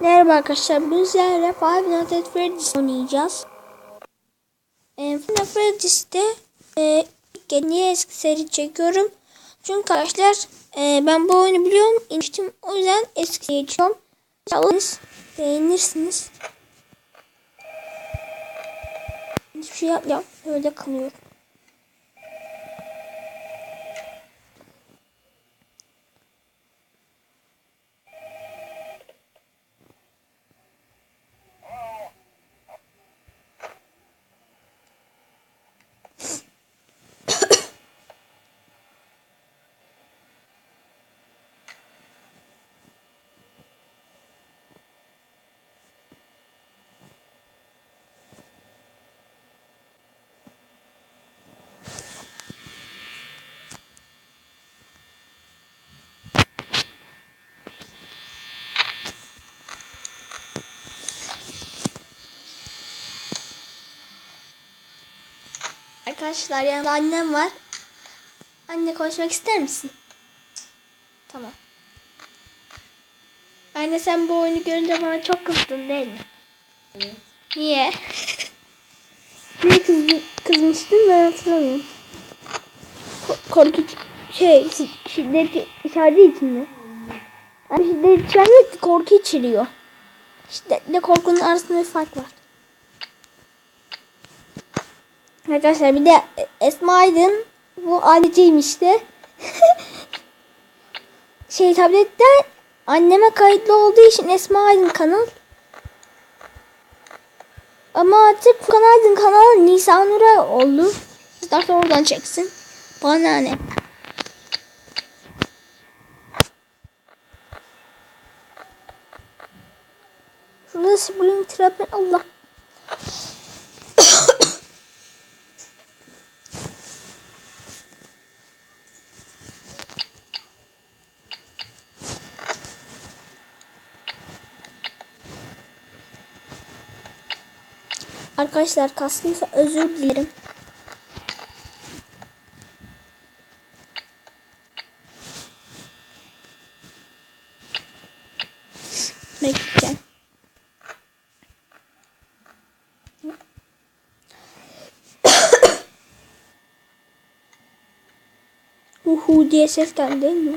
Merhaba arkadaşlar. Bugün sizlerle Five Nights at Freddy's oynayacağız. E, Five Nights at Freddy's'te e, niye eski seri çekiyorum? Çünkü arkadaşlar e, ben bu oyunu biliyorum. İnmiştim. O yüzden eski geçiyorum. İnşallah beğenirsiniz. Hiçbir şey yapmıyorum. Öyle kalıyorum. Arkadaşlar yanında annem var. Anne konuşmak ister misin? Tamam. Anne sen bu oyunu görünce bana çok kızdın değil mi? Niye? Niye kızdı, kızmıştın ben hatırlamıyorum. Ko- korkunç şey şi- şiddet içerdiği için mi? Yani şiddet içermiyor ki korku içeriyor. Şiddetle korkunun arasında bir fark var. Arkadaşlar bir de Esma Aydın bu anneciğim işte. şey tabletten anneme kayıtlı olduğu için Esma Aydın kanal. Ama artık Furkan Aydın kanalı Nisan Nur'a oldu. İstersen oradan çeksin. Bana ne? Şurada Spring Trap Allah. Arkadaşlar kastıysa özür dilerim. Bekleyeceğim. Uhu diye ses geldi değil mi?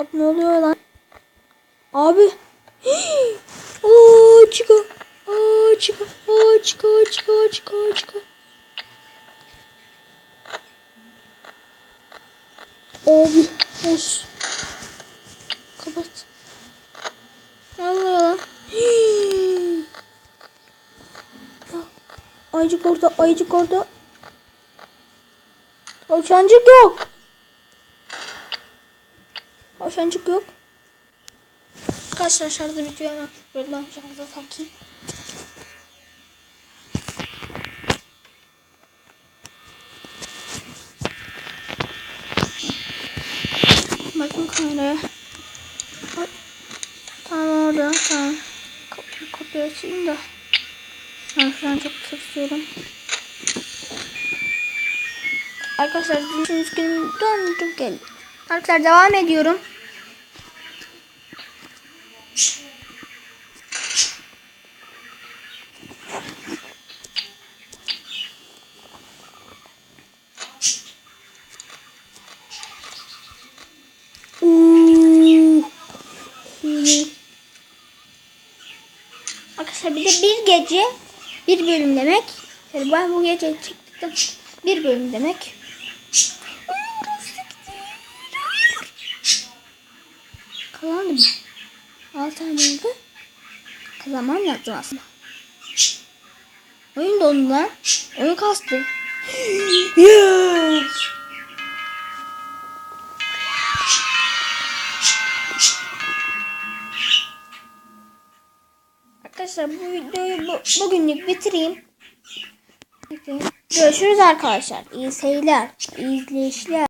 Abi ne oluyor lan? Abi. Aa çıka. Aa çıka. Aa çıka çıka çıka çıka. Abi. Os. Kapat. Ne oluyor lan? Ayıcık orada, ayıcık orada. Tavşancık yok. Tavşancık yok. Arkadaşlar şarjı bitiyor böyle ben şarja takayım. Bakın kameraya. Ay, Tamam orada. Tamam. Kapıyı, kapıyı açayım da. Ben şu an çok tırsıyorum. Arkadaşlar dinlediğiniz gün döndüm geldim. Arkadaşlar devam ediyorum. Arkadaşlar bir de bir gece bir bölüm demek. Yani ben bu gece çıktım. Bir bölüm demek. Kazandım mı? Tane oldu. Kazanmam lazım aslında. Oyun dondu lan. Oyun kastı. Arkadaşlar bu videoyu bu, bugünlük bitireyim. Görüşürüz arkadaşlar. İyi seyirler. İyi izleyişler.